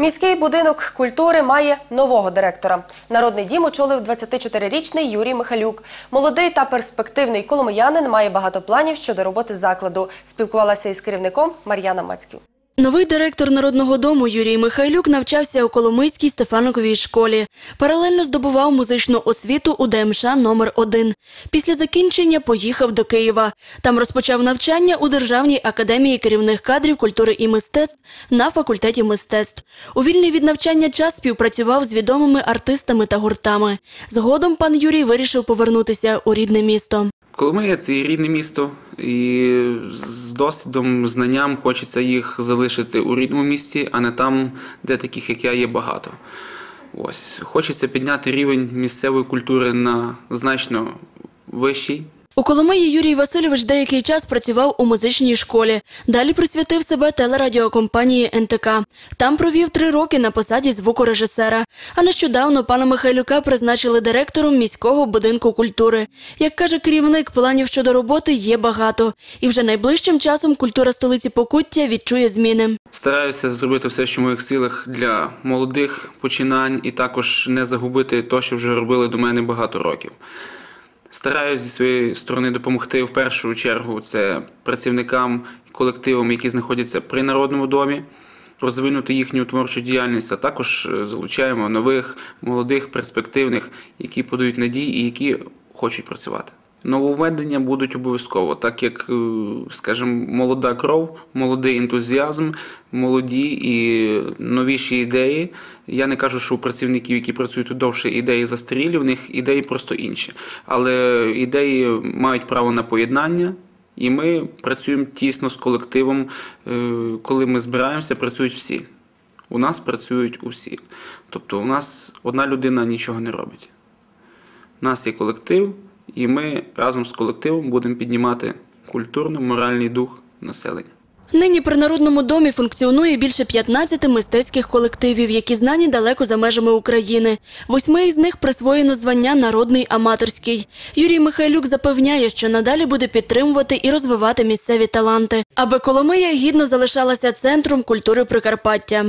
Міський будинок культури має нового директора. Народний дім очолив 24-річний Юрій Михалюк. Молодий та перспективний коломиянин має багато планів щодо роботи закладу. Спілкувалася із керівником Мар'яна Мацьків. Новий директор Народного дому Юрій Михайлюк навчався у Коломийській Стефаноковій школі. Паралельно здобував музичну освіту у ДМШ номер 1 Після закінчення поїхав до Києва. Там розпочав навчання у Державній академії керівних кадрів культури і мистецтв на факультеті мистецтв. У вільний від навчання час співпрацював з відомими артистами та гуртами. Згодом пан Юрій вирішив повернутися у рідне місто. Коломия це і рідне місто, і з досвідом, знанням хочеться їх залишити у рідному місті, а не там, де таких, як я, є багато. Ось. Хочеться підняти рівень місцевої культури на значно вищий. У Коломиї Юрій Васильович деякий час працював у музичній школі. Далі присвятив себе телерадіокомпанії НТК. Там провів три роки на посаді звукорежисера. А нещодавно пана Михайлюка призначили директором міського будинку культури. Як каже керівник, планів щодо роботи є багато. І вже найближчим часом культура столиці Покуття відчує зміни. Стараюся зробити все, що в моїх силах для молодих починань, і також не загубити те, що вже робили до мене багато років. Стараюся зі своєї сторони допомогти в першу чергу це працівникам колективам, які знаходяться при народному домі, розвинути їхню творчу діяльність, а також е, залучаємо нових, молодих, перспективних, які подають надії і які хочуть працювати. Нововведення будуть обов'язково, так як, е, скажімо, молода кров, молодий ентузіазм, молоді і новіші ідеї. Я не кажу, що у працівників, які працюють тут довше, ідеї застарілі, в них ідеї просто інші. Але ідеї мають право на поєднання. І ми працюємо тісно з колективом. Е, Коли ми збираємося, працюють всі. У нас працюють усі. Тобто, у нас одна людина нічого не робить. У нас є колектив, і ми разом з колективом будемо піднімати культурно-моральний дух населення. Нині при народному домі функціонує більше 15 мистецьких колективів, які знані далеко за межами України. Восьми із них присвоєно звання Народний аматорський. Юрій Михайлюк запевняє, що надалі буде підтримувати і розвивати місцеві таланти, аби Коломия гідно залишалася центром культури Прикарпаття.